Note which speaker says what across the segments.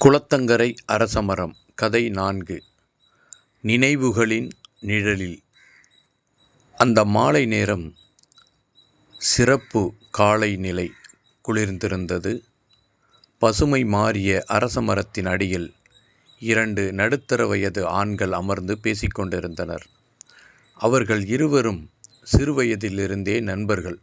Speaker 1: குளத்தங்கரை அரசமரம் கதை நான்கு. நினைவுகளின் நிழலில். அந்த மாலை நேரம் சிறப்பு காலை நிலை குளிர்ந்திருந்தது. பசுமை மாறிய அரசமரத்தின் அடியில் இரண்டு நடுத்தர வயது ஆண்கள் அமர்ந்து பேசிக்கொண்டிருந்தனர். அவர்கள் இருவரும் சிறுவயதிலிருந்தே நண்பர்கள்.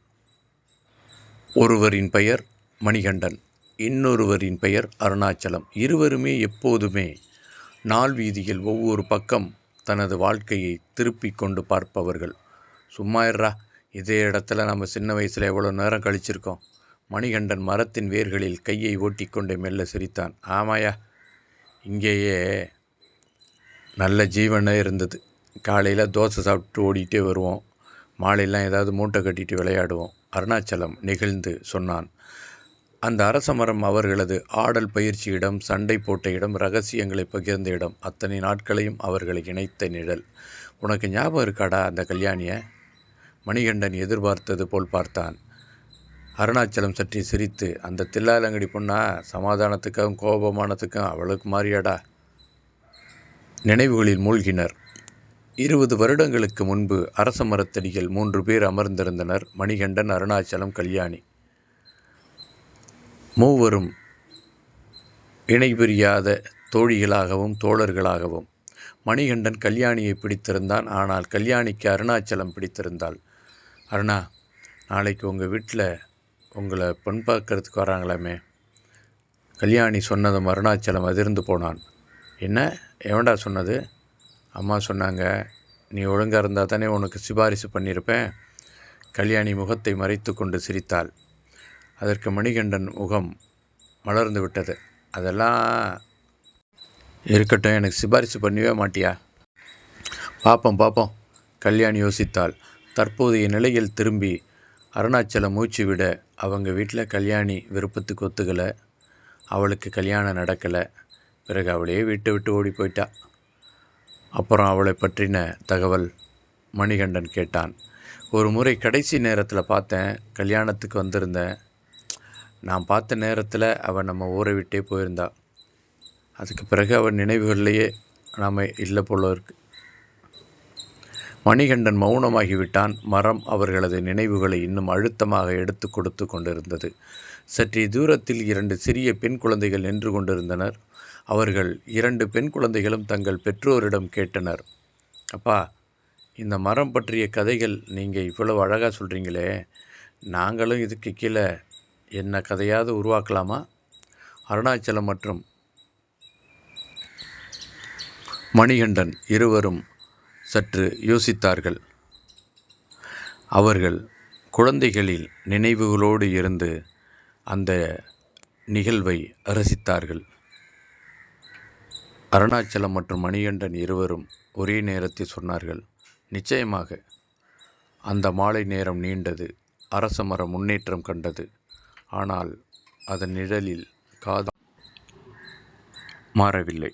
Speaker 1: ஒருவரின் பெயர் மணிகண்டன். இன்னொருவரின் பெயர் அருணாச்சலம். இருவருமே எப்போதுமே நாள் வீதியில் ஒவ்வொரு பக்கம் தனது வாழ்க்கையை திருப்பிக் கொண்டு பார்ப்பவர்கள். சும்மா இருடா இதே இடத்துல நம்ம சின்ன வயசில் எவ்வளோ நேரம் கழிச்சிருக்கோம். மணிகண்டன் மரத்தின் வேர்களில் கையை ஓட்டிக்கொண்டே மெல்ல சிரித்தான். ஆமாயா இங்கேயே நல்ல ஜீவனே இருந்தது. காலையில் தோசை சாப்பிட்டு ஓடிட்டே வருவோம். மாலையெல்லாம் ஏதாவது மூட்டை கட்டிட்டு விளையாடுவோம். அருணாச்சலம் நெகிழ்ந்து சொன்னான். அந்த அரசமரம் அவர்களது ஆடல் பயிற்சி இடம் சண்டை போட்ட இடம் ரகசியங்களை பகிர்ந்த இடம். அத்தனை நாட்களையும் அவர்களை இணைத்த நிழல். உனக்கு ஞாபகம் இருக்காடா அந்த கல்யாணியை? மணிகண்டன் எதிர்பார்த்தது போல் பார்த்தான். அருணாச்சலம் சற்றி சிரித்து அந்த தில்லாலங்கடி பொண்ணா சமாதானத்துக்கும் கோபமானத்துக்கும் அவளுக்கு மாறியாடா? நினைவுகளில் மூழ்கினர். இருபது வருடங்களுக்கு முன்பு அரச மரத்தடியில் மூன்று பேர் அமர்ந்திருந்தனர் மணிகண்டன் அருணாச்சலம் கல்யாணி. மூவரும் இணைபிரியாத தோழிகளாகவும் தோழர்களாகவும். மணிகண்டன் கல்யாணியை பிடித்திருந்தான். ஆனால் கல்யாணிக்கு அருணாச்சலம் பிடித்திருந்தாள். அருணா நாளைக்கு உங்கள் வீட்டில் உங்களை பெண் பார்க்கறதுக்கு வராங்களாமே. கல்யாணி சொன்னதும் அருணாச்சலம் அதிர்ந்து போனான். என்ன? எவன்டா சொன்னது? அம்மா சொன்னாங்க நீ ஒழுங்காக இருந்தால் தானே உனக்கு சிபாரிசு பண்ணியிருப்பேன். கல்யாணி முகத்தை மறைத்து கொண்டு சிரித்தாள். அதற்கு மணிகண்டன் முகம் மலர்ந்து விட்டது. அதெல்லாம் இருக்கட்டும் எனக்கு சிபாரிசு பண்ணவே மாட்டியா? பார்ப்போம் பார்ப்போம் கல்யாணி யோசித்தாள். தற்போதைய நிலையில் திரும்பி அருணாச்சலம் மூச்சு விட அவங்க வீட்டில் கல்யாணி விருப்பத்துக்கு ஒத்துக்கலை. அவளுக்கு கல்யாணம் நடக்கலை. பிறகு அவளையே விட்டு விட்டு ஓடி போயிட்டா. அப்புறம் அவளை பற்றின தகவல் மணிகண்டன் கேட்டான். ஒரு முறை கடைசி நேரத்தில் பார்த்தேன் கல்யாணத்துக்கு வந்திருந்தேன். நான் பார்த்த நேரத்தில் அவள் நம்ம ஊரை விட்டே போயிருந்தா. அதுக்கு பிறகு அவள் நினைவுகள்லேயே நாம் இல்லை போல இருக்கு. மணிகண்டன் மௌனமாகிவிட்டான் மரம் அவர்களது நினைவுகளை இன்னும் அழுத்தமாக எடுத்து கொடுத்து கொண்டிருந்தது. சற்றே தூரத்தில் இரண்டு சிறிய பெண் குழந்தைகள் நின்று கொண்டிருந்தனர். அவர்கள் இரண்டு பெண் குழந்தைகளும் தங்கள் பெற்றோரிடம் கேட்டனர். அப்பா இந்த மரம் பற்றிய கதைகள் நீங்கள் இவ்வளவு அழகாக சொல்கிறீங்களே நாங்களும் இதுக்கு கீழே என்ன கதையாவது உருவாக்கலாமா? அருணாச்சலம் மற்றும் மணிகண்டன் இருவரும் சற்று யோசித்தார்கள். அவர்கள் குழந்தைகளில் நினைவுகளோடு இருந்து அந்த நிகழ்வை ரசித்தார்கள். அருணாச்சலம் மற்றும் மணிகண்டன் இருவரும் ஒரே நேரத்தில் சொன்னார்கள் நிச்சயமாக அந்த மாலை நேரம் நீண்டது. அரச மரம் முன்னேற்றம் கண்டது. ஆனால் அதன் நிழலில் காதம் மாறவில்லை.